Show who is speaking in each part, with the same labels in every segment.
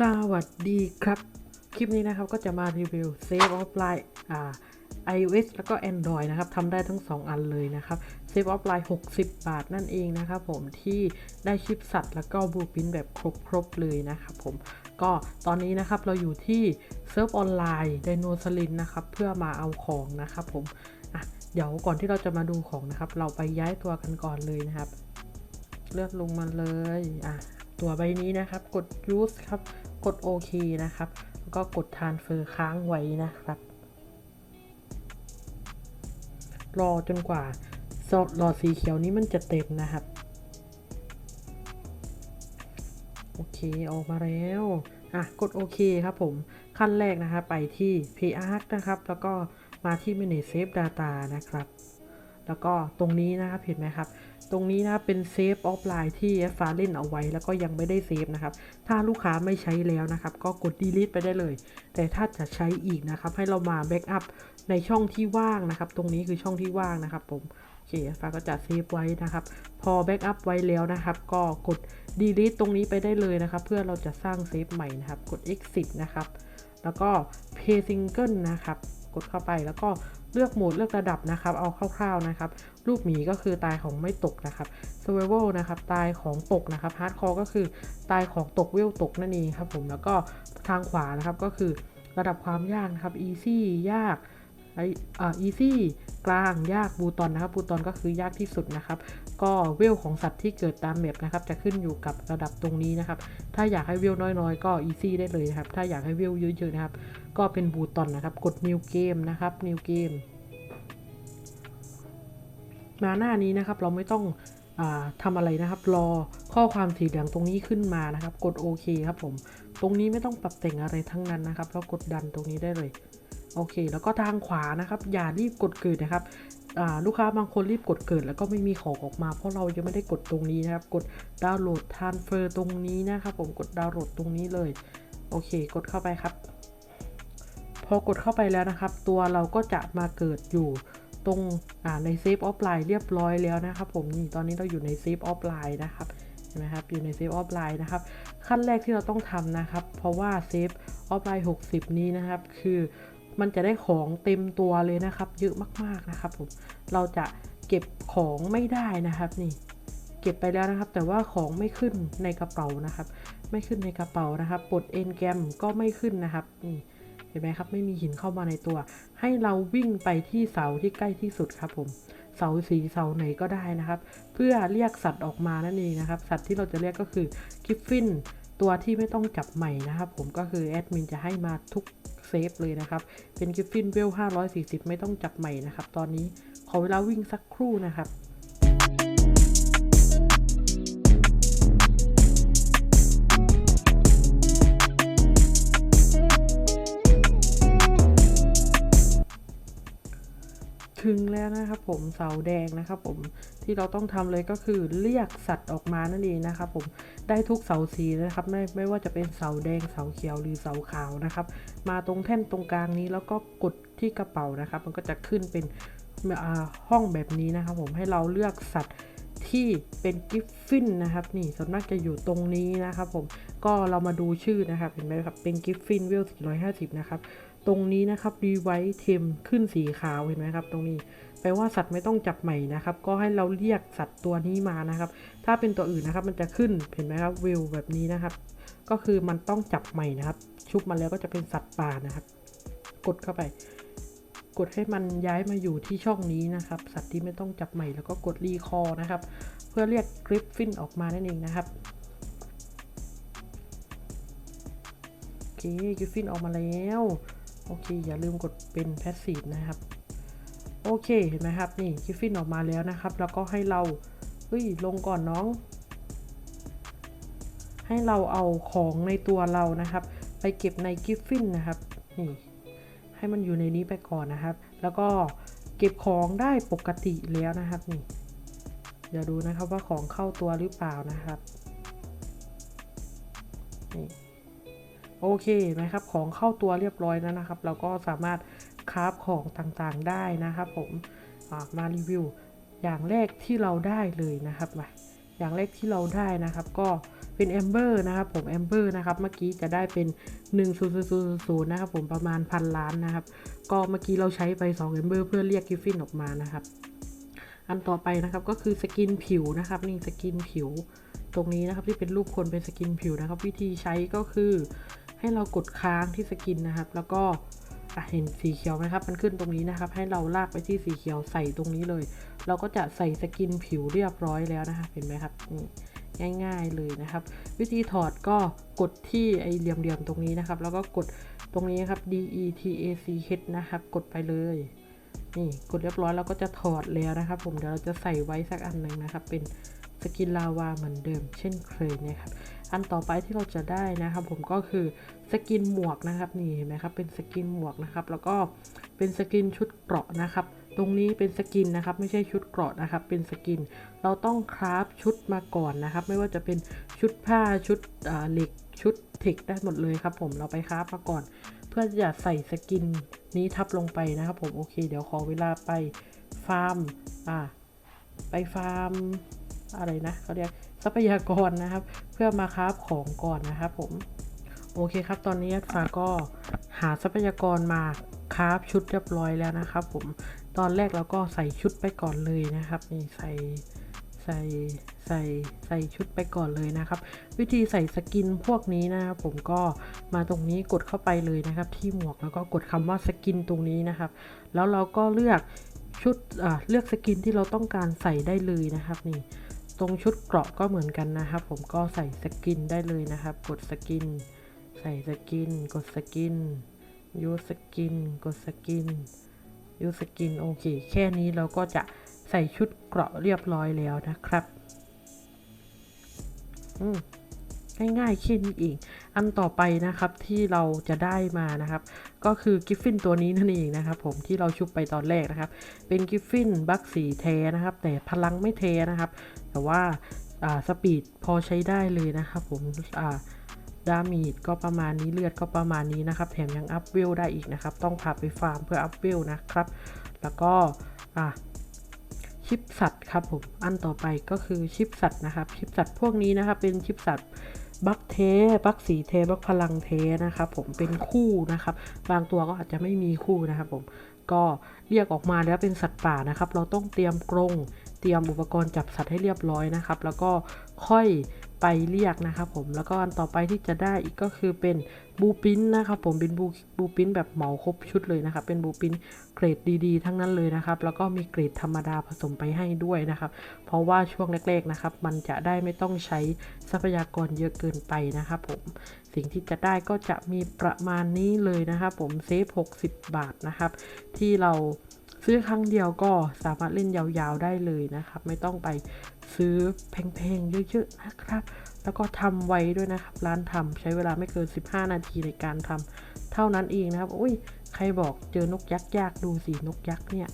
Speaker 1: สวัสดีครับ คลิปนี้นะครับก็จะมารีวิว Save Offline อ่า iOS แล้วก็ Android นะครับทำได้ทั้ง 2 อันเลยนะครับ Save Offline 60 บาทนั่นเองนะครับผมที่ได้ชิปสัตว์แล้วก็บลูพินแบบครบๆเลยนะครับผมก็ตอนนี้นะครับเราอยู่ที่เซิร์ฟออนไลน์ไดโนสลินนะครับเพื่อมาเอาของนะครับผมอะเดี๋ยวก่อนที่เราจะมาดูของนะครับ เราไปย้ายตัวกันก่อนเลยนะครับ เลือกลงมาเลยอะตัวใบนี้นะครับกด use ครับ กดโอเคนะครับแล้วก็กด transfer ค้างไว้นะครับ รอจนกว่าหลอดสีเขียวนี้มันจะเต็มนะครับ โอเคออกมาแล้ว อะ กดโอเคครับผม ขั้นแรกนะครับไปที่ PArc นะครับ แล้วก็มาที่ Manage Save Data นะครับ แล้วก็ตรงนี้นะครับเห็นไหมครับ ตรงนี้นะครับเป็นเซฟออฟไลน์ที่ฟ้าเล่นเอาไว้ แล้วก็ยังไม่ได้เซฟนะครับ ถ้าลูกค้าไม่ใช้แล้วนะครับ ก็กด delete ไปได้เลย แต่ถ้าจะใช้อีกนะครับ ให้เรามาแบ็กอัพในช่องที่ว่างนะครับ ตรงนี้คือช่องที่ว่างนะครับ ผมโอเคฟ้าก็จะเซฟไว้นะครับ พอแบ็กอัพไว้แล้วนะครับ ก็กด delete ตรงนี้ไปได้เลยนะครับ เพื่อเราจะสร้างเซฟใหม่นะครับ กด exit นะครับ แล้วก็ pay single นะครับ กดเข้าไปแล้วก็ เลือกโหมดเลือกระดับนะครับ เอาคร่าวๆนะครับ รูปหมีก็คือตายของไม่ตกนะครับ survival นะครับ ตายของตกนะครับ hardcore ก็คือตายของตกเวลตกนั่นเองครับผม แล้วก็ทางขวานะครับก็คือระดับความยากนะครับ easy ยากไออ่า easy กลางยากบูตอนนะครับบูตอนก็คือยากที่สุดนะครับ ก็เวลของสัตว์ที่เกิดตามแมปนะครับ จะขึ้นอยู่กับระดับตรงนี้นะครับ ถ้าอยากให้เวลน้อยๆ ก็ easy ได้เลยนะครับ ถ้าอยากให้เวลเยอะๆนะครับ ก็เป็นบูตอนนะครับ กด new game นะครับ new game มาหน้านี้นะครับ เราไม่ต้องอาทำอะไรนะครับ รอข้อความสีเหลืองตรงนี้ขึ้นมานะครับ กดโอเคครับผม ตรงนี้ไม่ต้องปรับแต่งอะไรทั้งนั้นนะครับ แล้วกดดันตรงนี้ได้เลย โอเค แล้วก็ทางขวานะครับ อย่ารีบกดเกิดนะครับลูกค้าบางคนรีบกดเกิด แล้วก็ไม่มีของออกมา เพราะเรายังไม่ได้กดตรงนี้นะครับ กดดาวน์โหลดทานเฟอร์ตรงนี้นะครับ ผมกดดาวน์โหลดตรงนี้เลย โอเค กดเข้าไปครับ พอกดเข้าไปแล้วนะครับ ตัวเราก็จะมาเกิดอยู่ตรงในเซฟออฟไลน์เรียบร้อยแล้วนะครับ ผมนี่ตอนนี้เราอยู่ในเซฟออฟไลน์นะครับเห็นไหมครับอยู่ในเซฟออฟไลน์นะครับ ขั้นแรกที่เราต้องทำนะครับ เพราะว่าเซฟออฟไลน์60 นี้นะครับ คือ มันจะได้ของเต็มตัวเลยนะครับ เยอะมากๆนะครับผมเราจะเก็บของไม่ได้นะครับนี่ เก็บไปแล้วนะครับ แต่ว่าของไม่ขึ้นในกระเป๋านะครับ ไม่ขึ้นในกระเป๋านะครับปลดเอ็นแกมก็ไม่ขึ้นนะครับนี่เห็นไหมครับไม่มีหินเข้ามาในตัว ให้เราวิ่งไปที่เสาที่ใกล้ที่สุดครับผมเสาสีเสาไหนก็ได้นะครับ เพื่อเรียกสัตว์ออกมานั่นเองนะครับ สัตว์ที่เราจะเรียกก็คือกิฟฟิน ตัวที่ไม่ต้องจับใหม่นะครับผมก็คือแอดมินจะให้มาทุกเซฟเลยนะครับ เป็นกิฟฟินเวล 540 ไม่ต้องจับใหม่นะครับ ตอนนี้ขอเวลาวิ่งสักครู่นะครับถึงแล้วนะครับผมเสาแดงนะครับผม ที่เราต้องทำเลยก็คือเรียกสัตว์ออกมานั่นเองนะครับผมได้ทุกเสาสีนะครับไม่ไม่ว่าจะเป็นเสาแดงเสาเขียวหรือเสาขาวนะครับ มาตรงแท่นตรงกลางนี้แล้วก็กดที่กระเป๋านะครับ มันก็จะขึ้นเป็นห้องแบบนี้นะครับผมให้เราเลือกสัตว์ที่เป็นกิฟฟินนะครับนี่ส่วนมากจะอยู่ตรงนี้นะครับผมก็เรามาดูชื่อนะครับเห็นไหมครับเป็นกิฟฟินเวล450 นะครับ ตรงนี้นะครับรีไวท์เทมขึ้นสีขาวเห็นไหมครับ ตรงนี้ แปลว่าสัตว์ไม่ต้องจับใหม่นะครับ ก็ให้เราเรียกสัตว์ตัวนี้มานะครับ ถ้าเป็นตัวอื่นนะครับ มันจะขึ้นเห็นไหมครับวิวแบบนี้นะครับ ก็คือมันต้องจับใหม่นะครับ ชุบมาแล้วก็จะเป็นสัตว์ป่านะครับ กดเข้าไป กดให้มันย้ายมาอยู่ที่ช่องนี้นะครับ สัตว์ที่ไม่ต้องจับใหม่แล้วก็กดรีคอนะครับ เพื่อเรียกกริฟฟินออกมานั่นเองนะครับโอเคกริฟฟินออกมาแล้วโอเค อย่าลืมกดเป็นแพสซีฟนะครับ โอเคเห็นไหมครับนี่กิฟฟินออกมาแล้วนะครับ แล้วก็ให้เราเฮ้ยลงก่อนน้อง ให้เราเอาของในตัวเรานะครับ ไปเก็บในกิฟฟินนะครับนี่ให้มันอยู่ในนี้ไปก่อนนะครับ แล้วก็เก็บของได้ปกติแล้วนะครับนี่เดี๋ยวดูนะครับว่าของเข้าตัวหรือเปล่านะครับนี่โอเคไหมครับของเข้าตัวเรียบร้อยแล้วนะครับ เราก็สามารถ คราฟของต่างๆได้นะครับผมมารีวิวอย่างแรกที่เราได้เลยนะครับมาอย่างแรกที่เราได้นะครับก็เป็นแอมเบอร์นะครับผมแอมเบอร์นะครับเมื่อกี้จะได้เป็น1 0 0 0 0นะครับผมประมาณพันล้านนะครับก็เมื่อกี้เราใช้ไป2แอมเบอร์เพื่อเรียกกิฟฟินออกมานะครับอันต่อไปนะครับก็คือสกินผิวนะครับนี่สกินผิวตรงนี้นะครับที่เป็นรูปคนเป็นสกินผิวนะครับ วิธีใช้ก็คือให้เรากดค้างที่สกินนะครับ แล้วก็ เห็นสีเขียวไหมครับ มันขึ้นตรงนี้นะครับ ให้เราลากไปที่สีเขียวใส่ตรงนี้เลย เราก็จะใส่สกินผิวเรียบร้อยแล้วนะครับเห็นไหมครับนี่ง่าย ๆเลยนะครับ วิธีถอดก็กดที่ไอเหลี่ยมๆตรงนี้นะครับ แล้วก็กดตรงนี้ครับ D E T A C H นะครับ กดไปเลยนี่กดเรียบร้อยเราก็จะถอดแล้วนะครับ ผมเดี๋ยวเราจะใส่ไว้สักอันหนึ่งนะครับ เป็น สกินลาวาเหมือนเดิมเช่นเคยนะครับ อันต่อไปที่เราจะได้นะครับผมก็คือสกินหมวกนะครับนี่เห็นไหมครับเป็นสกินหมวกนะครับ แล้วก็เป็นสกินชุดเกราะนะครับ ตรงนี้เป็นสกินนะครับ ไม่ใช่ชุดเกราะนะครับ เป็นสกิน เราต้องคราฟชุดมาก่อนนะครับ ไม่ว่าจะเป็นชุดผ้าชุดเหล็กชุดเทคได้หมดเลยครับผมเราไปคราฟมาก่อน เพื่อจะใส่สกินนี้ทับลงไปนะครับผมโอเค เดี๋ยวขอเวลาไปฟาร์มอ่าไปฟาร์ม อะไรนะเขาเรียกทรัพยากรนะครับ เพื่อมาคราของก่อนนะครับผมโอเคครับ ตอนนี้ฟ้าก็หาทรัพยากรมาคราฟชุดเรียบร้อยแล้วนะครับผมตอนแรกเราก็ใส่ชุดไปก่อนเลยนะครับนี่ใส่ใส่ใส่ใส่ชุดไปก่อนเลยนะครับ วิธีใส่สกินพวกนี้นะครับผมก็มาตรงนี้กดเข้าไปเลยนะครับ ที่หมวกแล้วก็กดคำว่าสกินตรงนี้นะครับ แล้วเราก็เลือกชุดเลือกสกินที่เราต้องการใส่ได้เลยนะครับนี่ ตรงชุดเกราะก็เหมือนกันนะครับ ผมก็ใส่สกินได้เลยนะครับ กดสกิน ใส่สกิน กดสกินยูสกิน กดสกินยูสกินโอเค แค่นี้เราก็จะใส่ชุดเกราะเรียบร้อยแล้วนะครับอืมง่ายๆแค่นี้เอง อันต่อไปนะครับที่เราจะได้มานะครับ ก็คือกิฟฟินตัวนี้นั่นเองนะครับ ผมที่เราชุบไปตอนแรกนะครับ เป็นกิฟฟินบัคสีแท้นะครับ แต่พลังไม่แท้นะครับ แต่ว่าสปีดพอใช้ได้เลยนะครับผมดามีดก็ประมาณนี้เลือดก็ประมาณนี้นะครับ แถมยังอัพเวลได้อีกนะครับ ต้องพาไปฟาร์มเพื่ออัพเวลนะครับ แล้วก็ชิปสัตว์ครับผมอันต่อไปก็คือชิปสัตว์นะครับ ชิปสัตว์พวกนี้นะครับ เป็นชิปสัตว์บัคเทบัคสีเทบัคพลังเทนะครับ ผมเป็นคู่นะครับ บางตัวก็อาจจะไม่มีคู่นะครับผม ก็เรียกออกมาแล้วเป็นสัตว์ป่านะครับ เราต้องเตรียมกรงเตรียมอุปกรณ์จับสัตว์ให้เรียบร้อยนะครับ แล้วก็ค่อย ไปเรียกนะครับผมแล้วก็อันต่อไปที่จะได้อีกก็คือเป็นบูปินนะครับผมเป็นบูบูปินแบบเหมาครบชุดเลยนะครับเป็นบูปินเกรดดีๆ ทั้งนั้นเลยนะครับ แล้วก็มีเกรดธรรมดาผสมไปให้ด้วยนะครับ เพราะว่าช่วงแรกๆนะครับ มันจะได้ไม่ต้องใช้ทรัพยากรเยอะเกินไปนะครับผมสิ่งที่จะได้ก็จะมีประมาณนี้เลยนะครับผมเซฟ60 บาทนะครับ ที่เรา ซื้อครั้งเดียวก็สามารถเล่นยาวๆได้เลยนะครับ ไม่ต้องไปซื้อแพงๆเยอะๆนะครับ แล้วก็ทำไว้ด้วยนะครับ ร้านทำใช้เวลาไม่เกิน 15 นาทีในการทำเท่านั้นเองนะครับอุ้ยใครบอกเจอนกยักษ์ยากดูสินกยักษ์เนี่ย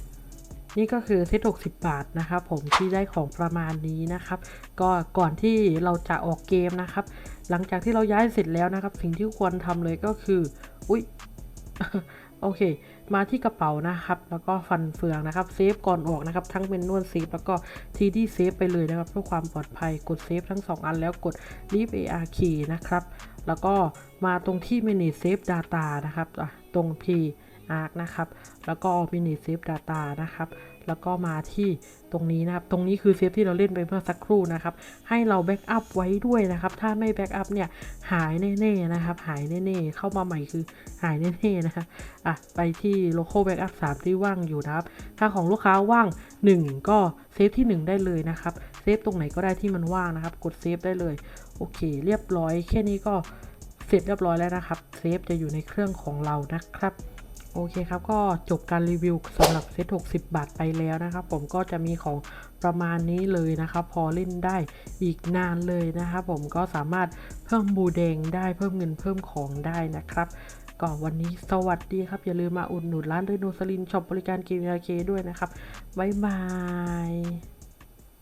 Speaker 1: นี่ก็คือเซต60 บาทนะครับผมที่ได้ของประมาณนี้นะครับ ก็ก่อนที่เราจะออกเกมนะครับ หลังจากที่เราย้ายเสร็จแล้วนะครับ สิ่งที่ควรทำเลยก็คือ อุ้ย โอเค มาที่กระเป๋านะครับ แล้วก็ฟันเฟืองนะครับ เซฟก่อนออกนะครับ ทั้งเป็นนวดเซฟแล้วก็ทีดีเซฟไปเลยนะครับ เพื่อความปลอดภัย กดเซฟทั้ง 2 อันแล้วกด leave AR key นะครับ แล้วก็มาตรงที่ manage save data นะครับ ตรง P arc นะครับ แล้วก็ manage save data นะครับ แล้วก็มาที่ตรงนี้นะครับ ตรงนี้คือเซฟที่เราเล่นไปเมื่อสักครู่นะครับ ให้เราแบ็กอัพไว้ด้วยนะครับ ถ้าไม่แบ็กอัพเนี่ยหายแน่ๆนะครับ หายแน่ๆ เข้ามาใหม่คือหายแน่ๆนะครับ อะ ไปที่ local backup 3 ที่ว่างอยู่นะครับ ถ้าของลูกค้าว่าง 1 ก็เซฟที่ 1 ได้เลยนะครับ เซฟตรงไหนก็ได้ที่มันว่างนะครับ กดเซฟได้เลย โอเค เรียบร้อย แค่นี้ก็เสร็จเรียบร้อยแล้วนะครับ เซฟจะอยู่ในเครื่องของเรานะครับ โอเคครับ ก็จบการรีวิวสำหรับเซต60 บาทไปแล้วนะครับ ผมก็จะมีของประมาณนี้เลยนะครับ พอเล่นได้อีกนานเลยนะครับ ผมก็สามารถเพิ่มบูแดงได้เพิ่มเงินเพิ่มของได้นะครับก็วันนี้สวัสดีครับ อย่าลืมมาอุดหนุนร้านเรโนสลินช็อปบริการเกมยาเคด้วยนะครับ บ๊ายบาย